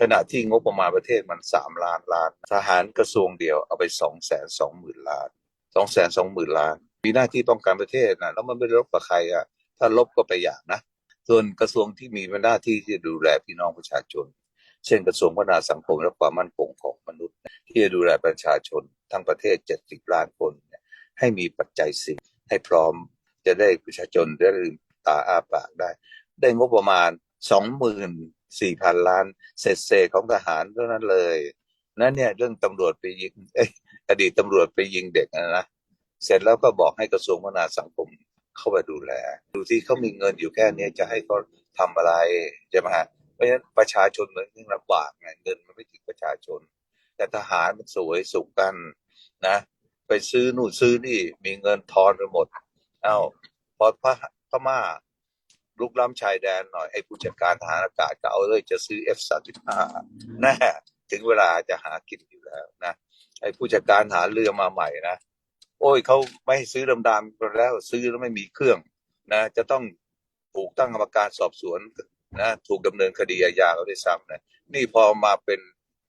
ขณะที่งบประมาณประเทศมันสามล้านล้าน ทหารกระทรวงเดียวเอาไปสองแสนสองหมื่นล้านสองแสนสองหมื่นล้าน มีหน้าที่ป้องกันประเทศนะแล้วมันไม่ได้ลบกับใครอะถ้าลบก็ไปอย่างนะ ส่วนกระทรวงที่มีหน้าที่ที่ดูแลพี่น้องประชาชน เช่นกระทรวงพัฒนาสังคมและความมั่นคงของมนุษย์ ที่จะดูแลประชาชนทั้งประเทศ70ล้านคนให้มีปัจจัยสี่งให้พร้อมจะได้ประชาชนได้ลืมตาอาปากได้ ได้งบประมาณ 24,000ล้านเศษเศษของทหารเท่านั้นเลย นั่นเนี่ยเรื่องตำรวจไปยิงอดีตตำรวจไปยิงเด็กนะนะเสร็จแล้วก็บอกให้กระทรวงพัฒนาสังคมเข้ามาดูแล ดูที่เขามีเงินอยู่แค่นี้จะให้เขาทำอะไรใช่ไหมฮะเพราะฉะนั้นประชาชนเหมือนยิ่งลำบากไงเงินมันไม่ถึงประชาชน แต่ทหารมันสวยสุขกันนะ ไปซื้อนู่นซื้อนี่มีเงินทอนไปหมด เอ้าพอพระพม่า ลุกล้ำชายแดนหน่อยไอ้ผู้จัดการทหารอากาศก็เอาเลยจะซื้อ F35 แน่ถึงเวลาจะหากินอยู่แล้วนะไอ้ผู้จัดการหาเรือมาใหม่นะโอ้ยเขาไม่ให้ซื้อดำๆไปแล้วซื้อแล้วไม่มีเครื่องนะจะต้องถูกตั้งกรรมการสอบสวนนะถูกดำเนินคดีอาญาเขาด้วยซ้ำนะนี่พอมาเป็น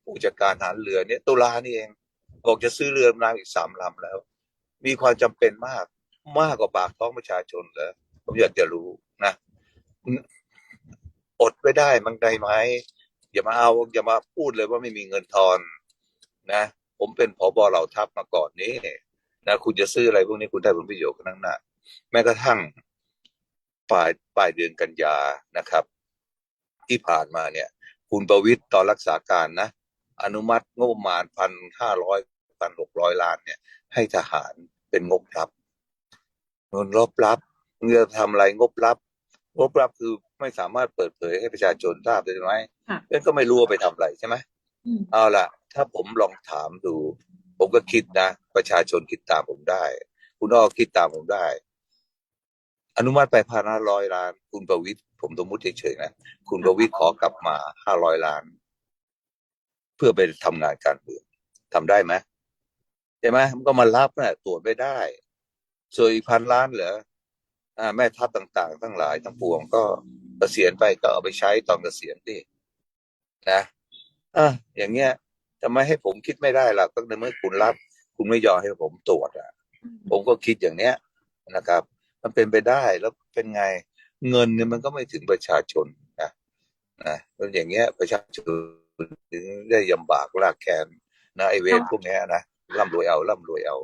ผู้จัดการหาเรือเนี่ยตุลานี่เองบอกจะซื้อเรือดำน้ำอีกสามลำแล้ว มีความจำเป็นมากมากกว่าปากท้องประชาชนเหรอผมอยากจะรู้ อดไม่ได้มันได้ไหมอย่ามาเอาอย่ามาพูดเลยว่าไม่มีเงินทอน นะ ผมเป็นผบเหล่าทัพมาก่อนนี้นะคุณจะซื้ออะไรพวกนี้คุณได้ผลประโยชน์กันทั้งนั้นแม้กระทั่งปลายปลายเดือนกันยานะครับ ที่ผ่านมาเนี่ย คุณประวิตรตอนรักษาการนะ อนุมัติงบประมาณพันห้าร้อยพันหกร้อยล้านเนี่ย ให้ทหารเป็นงบลับ เงินรบลับเงินทำอะไร งบลับ งบลับคือไม่สามารถเปิดเผยให้ประชาชนทราบได้ไหมค่ะเพื่อนก็ไม่รู้ว่าไปทำอะไรใช่ไหมอืมเอาล่ะ ถ้าผมลองถามดู ผมก็คิดนะ ประชาชนคิดตามผมได้ คุณอ้อคิดตามผมได้ อนุมัติไปพันห้าร้อยล้าน คุณประวิตรผมสมมติเฉยๆนะ คุณประวิตรขอกลับมาห้าร้อยล้าน เพื่อไปทำงานการเมืองทำได้ไหมใช่ไหมมันก็มารับนะตรวจไม่ได้ส่วนอีกพันล้านเหรออ่า แม่ทัพต่าง ๆ ทั้งหลายทั้งปวงก็เกษียณไปก็เอาไปใช้ตอนเกษียณดินะอะอย่างเงี้ยจะไม่ให้ผมคิดไม่ได้หรอกก็ในเมื่อคุณรับ คุณไม่ยอมให้ผมตรวจอะ ผมก็คิดอย่างเนี้ยนะครับ มันเป็นไปได้แล้วเป็นไงเงินเนี่ยมันก็ไม่ถึงประชาชนนะนะแล้วอย่างเงี้ยประชาชนถึงได้ยำบากลากแค้นนะไอเวรพวกเนี้ยนะร่ำรวยเอาร่ำรวยเอา